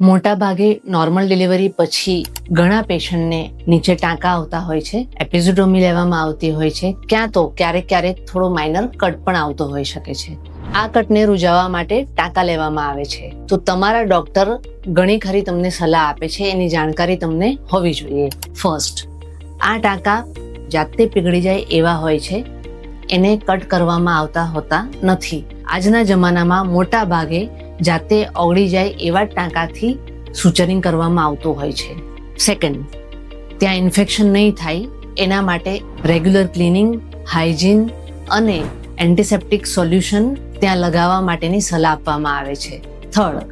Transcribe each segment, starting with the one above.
મોટા ભાગે normal delivery પછી ઘણા પેશન્ટને નીચે ટાંકા આવતા હોય છે એપિઝોડોમી લેવામાં આવતી હોય છે, ક્યાં તો ક્યારેક ક્યારેક થોડો માઇનર કટ પણ આવતો હોઈ શકે છે. આ કટને રૂજાવવા માટે ટાંકા લેવામાં આવે છે. તો તમારા ડોક્ટર ઘણી ખરી તમને સલાહ આપે છે, એની જાણકારી તમને હોવી જોઈએ. ફર્સ્ટ આ ટાંકા જાતે પીગળી જાય એવા હોય છે, એને કટ કરવામાં આવતા હોતા નથી. આજના જમાનામાં મોટા ભાગે જાતે ઓગળી જાય એવા ટાંકાથી સુચરિંગ કરવામાં આવતું હોય છે. સેકન્ડ ત્યાં ઇન્ફેક્શન નહીં થાય, એના માટે રેગ્યુલર ક્લિનિંગ હાઇજીન અને એન્ટિસેપ્ટિક સોલ્યુશન ત્યાં લગાવવા માટેની સલાહ આપવામાં આવે છે. થર્ડ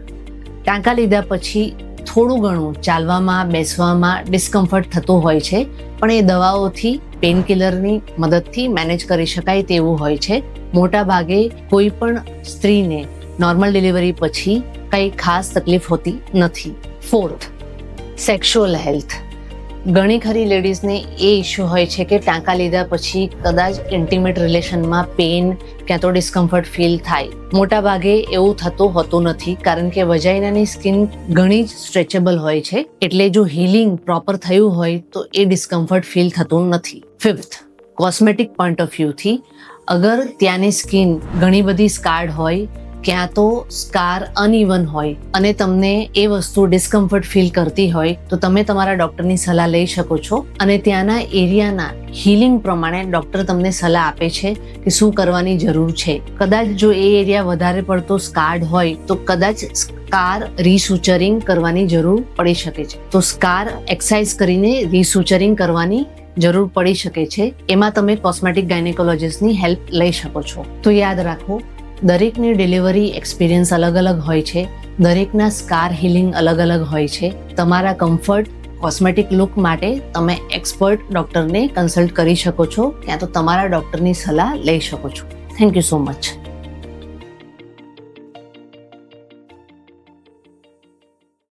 ટાંકા લીધા પછી થોડું ઘણું ચાલવામાં, બેસવામાં ડિસ્કમ્ફર્ટ થતું હોય છે, પણ એ દવાઓથી પેનકિલરની મદદથી મેનેજ કરી શકાય તેવું હોય છે. મોટા ભાગે કોઈ પણ સ્ત્રીને નોર્મલ ડિલિવરી પછી કંઈ ખાસ તકલીફ હોતી નથી. ફોર્થ સેક્સ્યુઅલ હેલ્થ ઘણી ખરી લેડીઝને એ ઇશ્યુ હોય છે કે ટાંકા લીધા પછી કદાચ ઇન્ટિમેટ રિલેશનમાં પેન ક્યાં તો ડિસ્કમ્ફર્ટ ફીલ થાય. મોટા ભાગે એવું થતું હોતું નથી, કારણ કે વજાઇનાની સ્કિન ઘણી જ સ્ટ્રેચેબલ હોય છે. એટલે જો હીલિંગ પ્રોપર થયું હોય તો એ ડિસ્કમ્ફર્ટ ફીલ થતું નથી. ફિફ્થ કોસ્મેટિક પોઈન્ટ ઓફ વ્યૂથી અગર ત્યાંની સ્કિન ઘણી બધી સ્કાર્ડ હોય ક્યાં તો સ્કાર અનઇવન હોય અને તમને એ વસ્તુ ડિસ્કમ્ફર્ટ ફીલ કરતી હોય, તો તમે તમારા ડોક્ટરની સલાહ લઈ શકો છો. અને ત્યાંના એરિયાના હિલિંગ પ્રમાણે ડોક્ટર તમને સલાહ આપે છે કે શું કરવાની જરૂર છે. કદાચ જો એ એરિયા વધારે પડતો સ્કાર્ડ હોય, તો કદાચ સ્કાર રીસુચરિંગ કરવાની જરૂર પડી શકે છે. તો સ્કાર એક્સરસાઇઝ કરીને રીસુચરિંગ કરવાની જરૂર પડી શકે છે. એમાં તમે કોસ્મેટિક ગાયનેકોલોજીસ્ટની હેલ્પ લઈ શકો છો. તો યાદ રાખો દરેકની ડિલિવરી એક્સપિરિયન્સ અલગ અલગ હોય છે, દરેકના સ્કાર હિલિંગ અલગ અલગ હોય છે. તમારા કમ્ફર્ટ, કોસ્મેટિક લુક માટે તમે એક્સપર્ટ ડૉક્ટરને કન્સલ્ટ કરી શકો છો ક્યાં તો તમારા ડૉક્ટરની સલાહ લઈ શકો છો. Thank you so much.